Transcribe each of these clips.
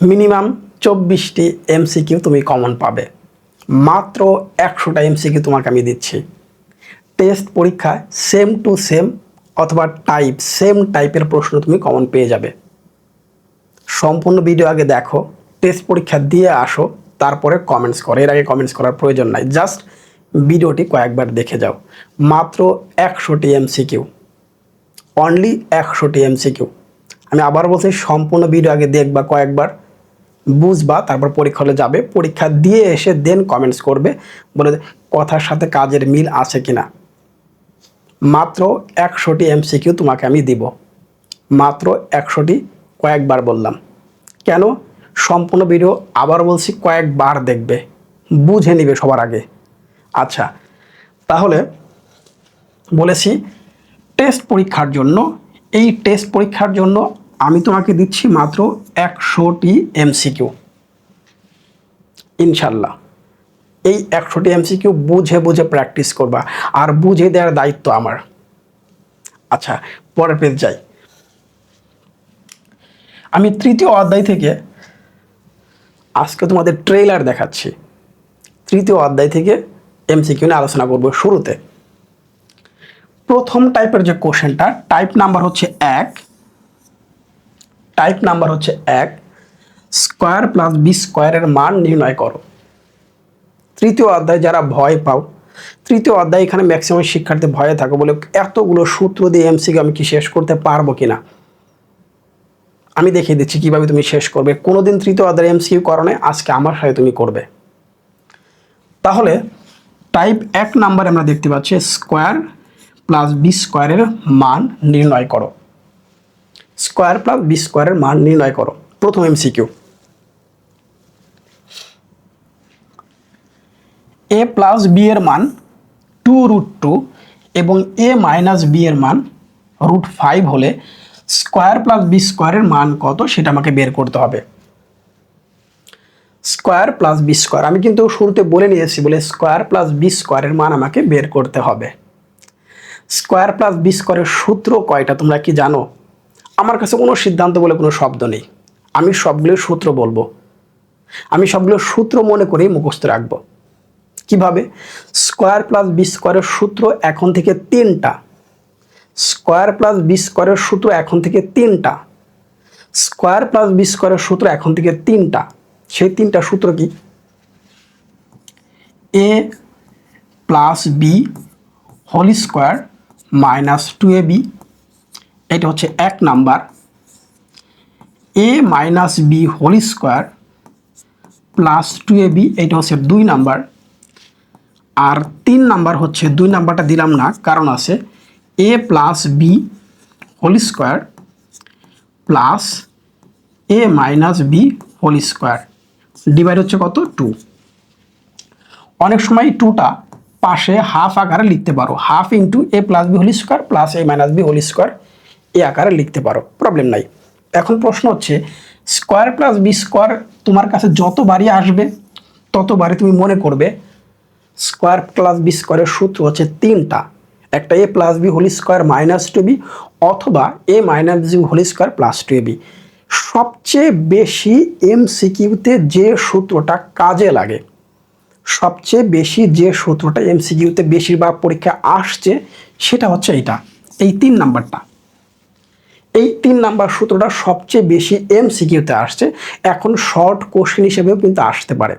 Minimum চব্বিশটি MCQ তুমি common পাবে। মাত্র একশোটা এমসিকিউ তোমাকে আমি দিচ্ছি। টেস্ট পরীক্ষায় সেম টু সেম অথবা টাইপ সেম টাইপের প্রশ্ন তুমি কমন পেয়ে যাবে। সম্পূর্ণ ভিডিও আগে দেখো টেস্ট পরীক্ষা দিয়ে আসো, তারপরে কমেন্টস করো। এর আগে কমেন্টস করার প্রয়োজন নাই। জাস্ট ভিডিওটি কয়েকবার দেখে যাও। মাত্র একশোটি এমসিকিউ অনলি একশোটি এমসিকিউ আমি আবার বলছি, সম্পূর্ণ ভিডিও আগে দেখবা কয়েকবার। বুঝবা, তারপর পরীক্ষা হলে যাবে। পরীক্ষা দিয়ে এসে দেন কমেন্টস করবে। বলে কথার সাথে কাজের মিল আছে কিনা? মাত্র একশোটি এমসিকিউ তোমাকে আমি দিব। মাত্র একশোটি কয়েকবার বললাম। কেন? সম্পূর্ণ ভিডিও আবার বলছি, কয়েকবার দেখবে। বুঝে নিবে সবার আগে। আচ্ছা তাহলে বলেছি টেস্ট পরীক্ষার জন্য, এই টেস্ট পরীক্ষার জন্য আমি তোমাকে দিচ্ছি মাত্র একশোটি এমসিকিউ। ইনশাল্লাহ। এই একশোটি এমসিকিউ বুঝে বুঝে প্র্যাকটিস করবা আর বুঝে দেওয়ার দায়িত্ব আমার। আচ্ছা পরের পেজ যাই। আমি তৃতীয় অধ্যায় থেকে আজকে তোমাদের ট্রেলার দেখাচ্ছি। তৃতীয় অধ্যায় থেকে এমসিকিউ নিয়ে আলোচনা করব শুরুতে। প্রথম টাইপের যে কোশ্চেনটা টাইপ নাম্বার হচ্ছে এক। টাইপ নাম্বার হচ্ছে এক স্কোয়ার প্লাস বি স্কোয়ারের মান নির্ণয় করো। তৃতীয় অধ্যায় যারা ভয় পাও, তৃতীয় অধ্যায় এখানে ম্যাক্সিমাম শিক্ষার্থী ভয়ে থাকো বলে এতগুলো সূত্র দিয়ে এমসিকিউ আমি কি শেষ করতে পারব কিনা আমি দেখিয়ে দিচ্ছি কীভাবে তুমি শেষ করবে। কোনোদিন তৃতীয় অধ্যায় এমসিকিউ করণে আজকে আমার সাথে তুমি করবে। তাহলে টাইপ এক নাম্বারে আমরা দেখতে পাচ্ছি স্কোয়ার প্লাস বি স্কোয়ারের মান নির্ণয় করো। স্কোয়ার প্লাস বি স্কোয়ারের মান নির্ণয় করো। প্রথম এমসিকিউ এ প্লাস বি এর মান টু রুট টু এবং এ মাইনাস বি এর মান রুট ফাইভ হলে স্কোয়ার প্লাস বি স্কোয়ারের মান কত সেটা আমাকে বের করতে হবে। Square plus B square. আমি কিন্তু শুরুতে বলে নিয়েছি বলে স্কোয়ার প্লাস বি স্কোয়ারের মান আমাকে বের করতে হবে। স্কোয়ার প্লাস বি স্কোয়ারের সূত্র কয়টা তোমরা কি জানো? আমার কাছে কোনো সিদ্ধান্ত বলে কোনো শব্দ নেই। আমি সবগুলোর সূত্র বলব। আমি সবগুলোর সূত্র মনে করেই মুখস্থ রাখব। কীভাবে? স্কোয়ার প্লাস বি স্কোয়ারের সূত্র এখন থেকে তিনটা। স্কোয়ার প্লাস বি স্কোয়ারের সূত্র এখন থেকে তিনটা। স্কোয়ার প্লাস বি স্কোয়ারের সূত্র এখন থেকে তিনটা। সেই তিনটা সূত্র কি? A plus B whole square minus two A B এটা হচ্ছে এক number. A minus B whole square plus two A B এটা হচ্ছে দুই নাম্বার। আর তিন নাম্বার হচ্ছে, দুই নাম্বারটা দিলাম না, কারণ আছে A plus B whole square plus A minus B whole square divide হচ্ছে কত? টু অনেক সময় টুটা পাশে হাফ আকারে লিখতে পারো। Half into A plus B whole square plus A minus B whole square এ আকারে লিখতে পারো প্রবলেম নাই। এখন প্রশ্ন হচ্ছে স্কোয়ার প্লাস বি স্কোয়ার তোমার কাছে যতবারই আসবে ততবারই তুমি মনে করবে স্কোয়ার প্লাস বি স্কোয়ারের সূত্র হচ্ছে তিনটা। একটা A plus B whole square minus two B অথবা A minus B whole square plus two B সবচেয়ে বেশি এমসিকিউতে যে সূত্রটা কাজে লাগে, সবচেয়ে বেশি যে সূত্রটা এমসিকিউতে বেশিরভাগ পরীক্ষা আসছে, সেটা হচ্ছে এইটা, এই তিন নাম্বারটা। এই তিন নাম্বার সূত্রটা সবচেয়ে বেশি এম সিকিউতে আসছে। এখন শর্ট কোশ্চেন হিসেবেও কিন্তু আসতে পারে।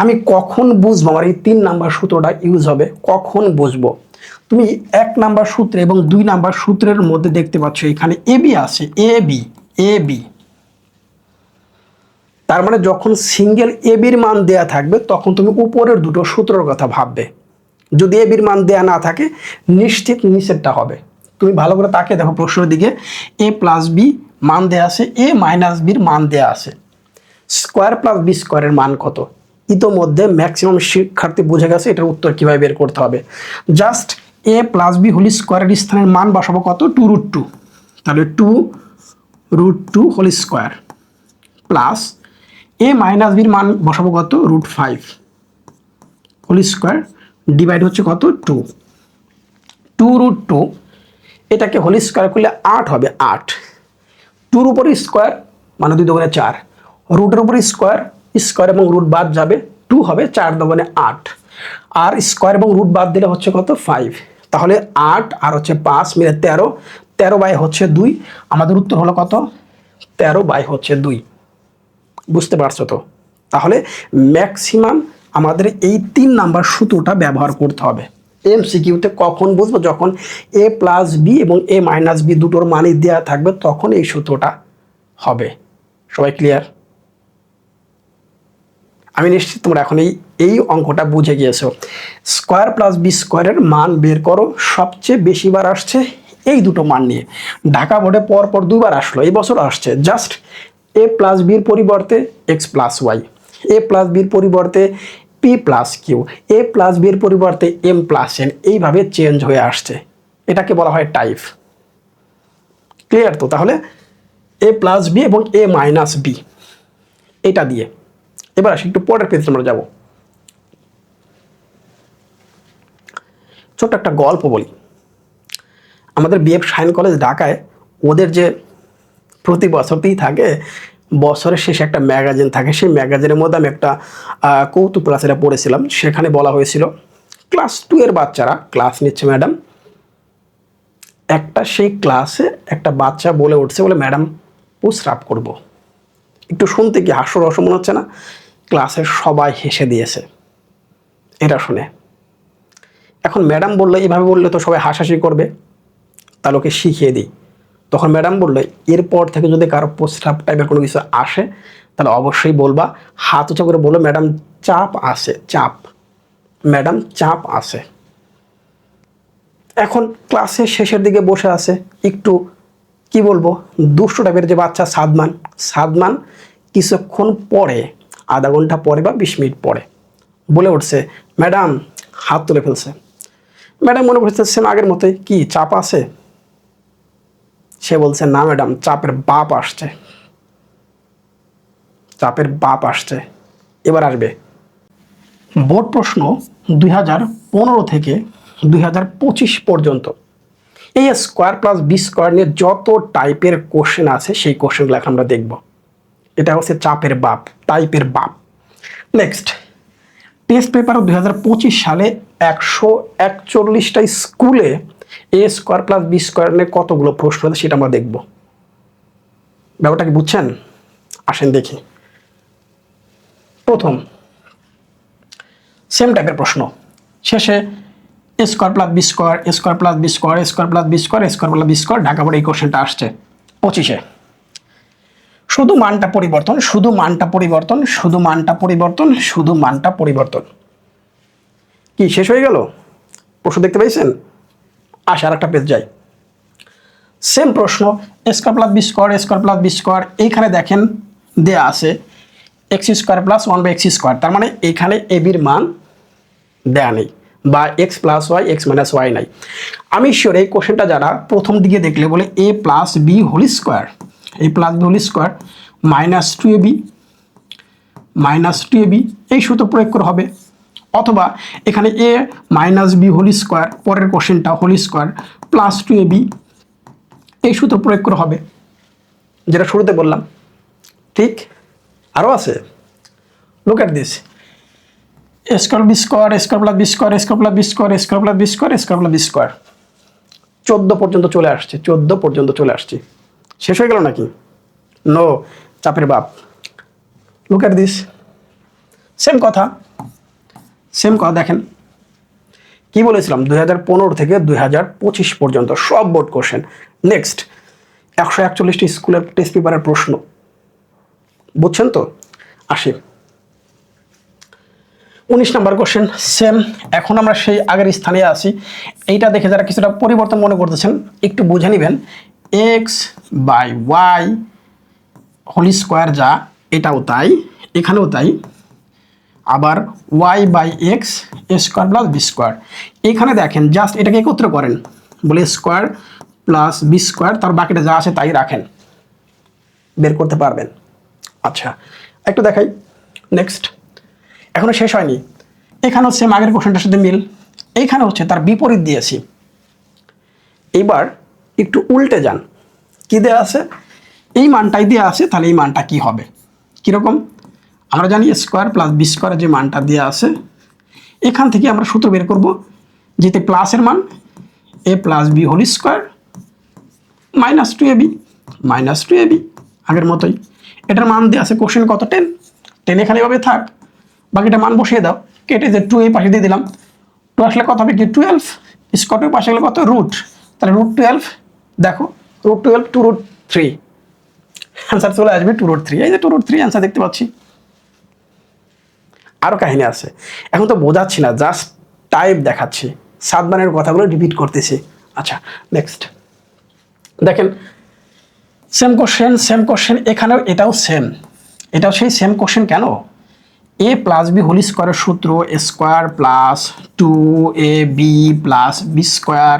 আমি কখন বুঝব আমার এই তিন নাম্বার সূত্রটা ইউজ হবে? কখন বুঝব? তুমি এক নাম্বার সূত্র এবং দুই নাম্বার সূত্রের মধ্যে দেখতে পাচ্ছ, এখানে এ বি আছে। এ বি এ বি তার মানে যখন সিঙ্গেল এ বির মান দেয়া থাকবে, তখন তুমি উপরের দুটো সূত্রের কথা ভাববে। যদি এ বির মান দেয়া না থাকে, নিশ্চিত নিচেরটা হবে। তুমি ভালো করে তাকে দেখো প্রশ্নের দিকে। এ প্লাস বি মান দেয়া আছে, এ মাইনাস বির মান দেয়া আছে। স্কোয়ার প্লাস বি স্কোয়ারের মান কত? ইতোমধ্যে ম্যাক্সিমাম শিক্ষার্থী বুঝে গেছে এটার উত্তর কীভাবে বের করতে হবে। Just A plus B whole স্কোয়ারের স্থানের মান বসাবো কত? টু রুট টু তাহলে two root two whole square plus A minus বির মান বসাবো কত? Root five whole square divide হচ্ছে কত? টু টু রুট টু এটাকে হোল স্কোয়ার করলে আট হবে আট। টুর উপরে স্কোয়ার মানে দুই দোকানে চার। রুটের উপরে স্কোয়ার স্কোয়ার এবং রুট বাদ যাবে টু হবে চার দোকানে আট। আর স্কোয়ার এবং রুট বাদ দিলে হচ্ছে কত? ফাইভ তাহলে আট আর হচ্ছে পাঁচ মিলে তেরো। তেরো বাই হচ্ছে দুই। আমাদের উত্তর হলো কত? তেরো বাই হচ্ছে দুই। বুঝতে পারছ তো? তাহলে ম্যাক্সিমাম আমাদের এই তিন নাম্বার সুতোটা ব্যবহার করতে হবে। এমসিকিউতে কখন বুঝব যখন এ প্লাস বি এবং এ মাইনাস বি দুটোর মানই দেওয়া থাকবে, তখন এই সূত্রটা হবে। সবাই ক্লিয়ার আমি নিশ্চিত তোমরা এখন এই এই অঙ্কটা বুঝে গিয়েছো। স্কোয়ার প্লাস বি স্কোয়ারের মান বের করো, সবচেয়ে বেশিবার আসছে এই দুটো মান নিয়ে। ঢাকা বোর্ডে পর পর দুবার আসলো, এই বছর আসছে। জাস্ট এ প্লাস বির পরিবর্তে X plus Y A plus বির পরিবর্তে P plus Q A plus B এর পরিবর্তে এম প্লাস এন এইভাবে চেঞ্জ হয়ে আসছে। এটাকে বলা হয় টাইপ ক্লিয়ার তো? তাহলে এ প্লাস বি এবং এ মাইনাস বি এটা দিয়ে। এবার আসি, একটু পরের পেজে আমরা যাব। ছোট্ট একটা গল্প বলি। আমাদের বিএফ সাইন কলেজ ঢাকায় ওদের যে প্রতি বছরতেই থাকে বছরের শেষে একটা ম্যাগাজিন থাকে, সেই ম্যাগাজিনের মধ্যে আমি একটা কৌতুক ক্লাসেরা পড়েছিলাম। সেখানে বলা হয়েছিল, ক্লাস টু এর বাচ্চারা ক্লাস নিচ্ছে ম্যাডাম। একটা সেই ক্লাসে একটা বাচ্চা বলে উঠছে, বলে, ম্যাডাম, প্রস্রাব করব। একটু শুনতে কি হাস্যরস মনে হচ্ছে না? ক্লাসের সবাই হেসে দিয়েছে। এটা শুনে। এখন ম্যাডাম বললে, এইভাবে বললে তো সবাই হাসাহাসি করবে। তাহলে ওকে শিখিয়ে দিই। তখন ম্যাডাম বলল, এরপর থেকে যদি কারও প্রস্রাব টাইপের কোনো কিছু আসে, তাহলে অবশ্যই বলবা। হাত উঁচা করে বলো ম্যাডাম, চাপ আসে চাপ। ম্যাডাম, চাপ আসে এখন ক্লাসের শেষের দিকে বসে আছে, একটু, কি বলব, দুষ্ট টাইপের যে বাচ্চা সাদমান। সাদমান কিছুক্ষণ পরে, আধা ঘণ্টা পরে বা বিশ মিনিট পরে বলে উঠছে, ম্যাডাম, হাত তুলে ফেলছে। ম্যাডাম মনে করছে সেম আগের মতোই, কি, চাপ আছে? সে বলছে, না, ম্যাডাম, চাপের বাপ আসছে। চাপের বাপ আসছে। এবার আসবে। বোর্ড প্রশ্ন দুই হাজার পনেরো থেকে দুই হাজার পঁচিশ পর্যন্ত। এই স্কোয়ার প্লাস বি স্কোয়ার নিয়ে যত টাইপের কোশ্চেন আছে, সেই কোশ্চেনগুলো এখন আমরা দেখব। এটা হচ্ছে চাপের বাপ টাইপের বাপ। নেক্সট টেস্ট পেপার দুই হাজার পঁচিশ সালে একশো একচল্লিশটা স্কুলে A square plus B square নিয়ে কতগুলো প্রশ্ন আছে সেটা আমরা দেখব। ব্যাপারটা কি বুঝছেন? আসেন দেখি। প্রথম সেম টাইপের প্রশ্ন। শেষে A square plus B square A square plus B square A square plus B square square plus B square Dhaka বোর্ডে এই কোশ্চেনটা আসছে। পঁচিশে, শুধু মানটা পরিবর্তন, শুধু মানটা পরিবর্তন, শুধু মানটা পরিবর্তন, শুধু মানটা পরিবর্তন। কি, শেষ হয়ে গেল? প্রশ্ন দেখতে পাইছেন? আসে আর একটা পেজ যায় সেম প্রশ্ন square plus B square square plus B square এইখানে দেখেন দেয়া আছে X square plus one by X square তার মানে এইখানে বির মান দেয়া নেই বা X plus Y X minus Y নাই। আমি শিওর এই কোশ্চেনটা যারা প্রথম দিকে দেখলে বলে A plus B whole square A plus B whole square minus two A B minus two A B এই সূত্র প্রয়োগ করে হবে। অথবা এখানে A minus B whole square পরের কোশ্চেনটা whole square plus two A B এই সূত্র প্রয়োগ করে হবে। যেটা শুরুতে বললাম। ঠিক? আরও আছে? Look at this square B square square plus B square square plus B square square plus B square square plus B square চোদ্দ পর্যন্ত চলে আসছে, চোদ্দ পর্যন্ত চলে আসছে। শেষ হয়ে গেল নাকি? নো চাপের বাপ। লুক অ্যাট দিস সেম কথা। সেম কথা, দেখেন। কি বলেছিলাম? দুই হাজার পনেরো থেকে দুই হাজার পঁচিশ পর্যন্ত সব বোর্ড কোশ্চেন নেক্সট একশো একচল্লিশটি স্কুলের টেস্ট পেপারের প্রশ্ন। বুঝছেন তো? আসি। উনিশ নাম্বার কোশ্চেন সেম এখন আমরা সেই আগের স্থানে আছি। এইটা দেখে যারা কিছুটা পরিবর্তন মনে করতেছেন, একটু বুঝে নেবেন। X by Y whole square যা, এটাও তাই, এখানেও তাই। আবার Y by X square plus B square এখানে দেখেন জাস্ট এটাকে একত্র করেন। বলে স্কোয়ার প্লাস বি স্কোয়ার তার বাকিটা যা আছে তাই রাখেন। বের করতে পারবেন। আচ্ছা একটু দেখাই। নেক্সট এখনও শেষ হয়নি। এখানে হচ্ছে আগের কোশ্চেনটার সাথে মিল। এইখানে হচ্ছে তার বিপরীত দিয়েছি। এবার একটু উল্টে যান। কী দেওয়া আছে? এই মানটাই দেওয়া আছে, তাহলে এই মানটা কি হবে? কীরকম? আমরা জানি স্কোয়ার প্লাস বি স্কোয়ারের যে মানটা দেওয়া আছে, এখান থেকে আমরা সূত্র বের করব যেতে প্লাসের মান A plus B whole square minus two A B minus two A B আগের মতোই। এটার মান দিয়ে আছে কোশ্চেন কত? টেন টেন এখানে এভাবে থাক, বাকিটা মান বসিয়ে দাও। কেটে যে টু এই পাশে দিয়ে দিলাম। টু আসলে কত হবে কি? টুয়েলভ স্কটের পাশে গেলে কত? রুট তাহলে রুট টুয়েলভ দেখো root twelve two root three answer চলে আসবে টু রুট থ্রি এই যে টু রুট থ্রি অ্যান্সার দেখতে পাচ্ছি। আরও কাহিনী আছে। এখন তো বোঝাচ্ছি না জাস্ট টাইপ দেখাচ্ছি। সাতবানের কথাগুলো রিপিট করতেছি। আচ্ছা নেক্সট দেখেন সেম কোশ্চেন সেম কোশ্চেন এখানেও এটাও সেম এটাও সেই সেম কোশ্চেন কেন? এ প্লাস বি হোল স্কোয়ারের সূত্র square plus two A B plus B square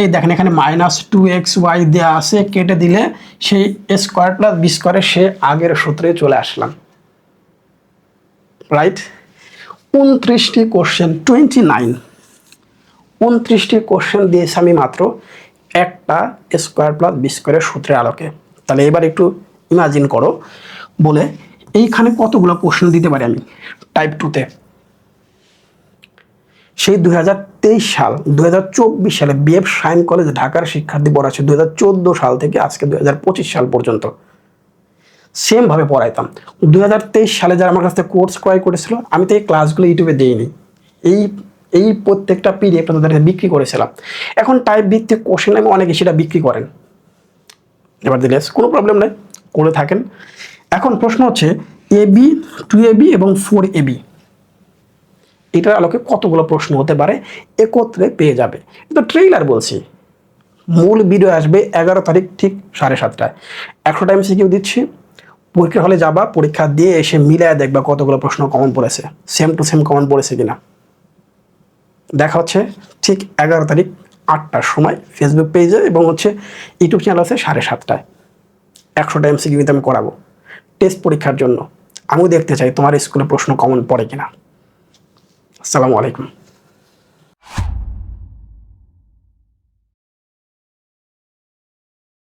এই দেখেন, এখানে মাইনাস টু এক্স ওয়াই দেওয়া আছে, কেটে দিলে সেই স্কোয়ার প্লাস বি স্কোয়ারে সে আগের সূত্রে চলে আসলাম। রাইট উনত্রিশটি কোশ্চেন টোয়েন্টি নাইন উনত্রিশটি কোশ্চেন দিয়েছি আমি মাত্র একটা স্কোয়ার প্লাস বি স্কোয়ারের সূত্রের আলোকে। তাহলে এবার একটু ইমাজিন করো। বলে এইখানে কতগুলো কোশ্চেন দিতে পারি আমি? টাইপ টুতে সেই দুই হাজার তেইশ সাল, দুই হাজার চব্বিশ সালে বিএফ সাইন কলেজ ঢাকার শিক্ষার্থী দুই হাজার চোদ্দ সাল থেকে আজকে দুই হাজার পঁচিশ সাল পর্যন্ত। সেমভাবে পড়াইতাম। দু হাজার তেইশ সালে যারা আমার কাছ থেকে কোর্স ক্রয় করেছিল, আমি তো এই ক্লাসগুলো ইউটিউবে দিইনি। এই এই প্রত্যেকটা পিডিএফ তাদের বিক্রি করেছিলাম। এখন টাইপ ভিত্তিক কোশ্চেন আমি অনেকে সেটা বিক্রি করেন। এবার দিলে কোনো প্রবলেম নেই, করে থাকেন। এখন প্রশ্ন হচ্ছে A B two A B এবং ফোর এ বি এটার আলোকে কতগুলো প্রশ্ন হতে পারে, একত্রে পেয়ে যাবে। কিন্তু ট্রেইলার বলছি। মূল ভিডিও আসবে এগারো তারিখ ঠিক সাড়ে সাতটায়। একশো টাইম সিকিউ দিচ্ছি। পরীক্ষার হলে যাবা, পরীক্ষা দিয়ে এসে মিলায় দেখবা কতগুলো প্রশ্ন কমন পড়েছে। সেম টু সেম কমন পড়েছে কিনা। দেখা হচ্ছে ঠিক এগারো তারিখ আটটার সময় ফেসবুক পেজে এবং হচ্ছে ইউটিউব চ্যানেল আছে সাড়ে সাতটায়। একশো টাইম সিকিউরিটি আমি করাবো। টেস্ট পরীক্ষার জন্য। আমিও দেখতে চাই তোমার স্কুলে প্রশ্ন কমন পড়ে কিনা। আসসালামু আলাইকুম।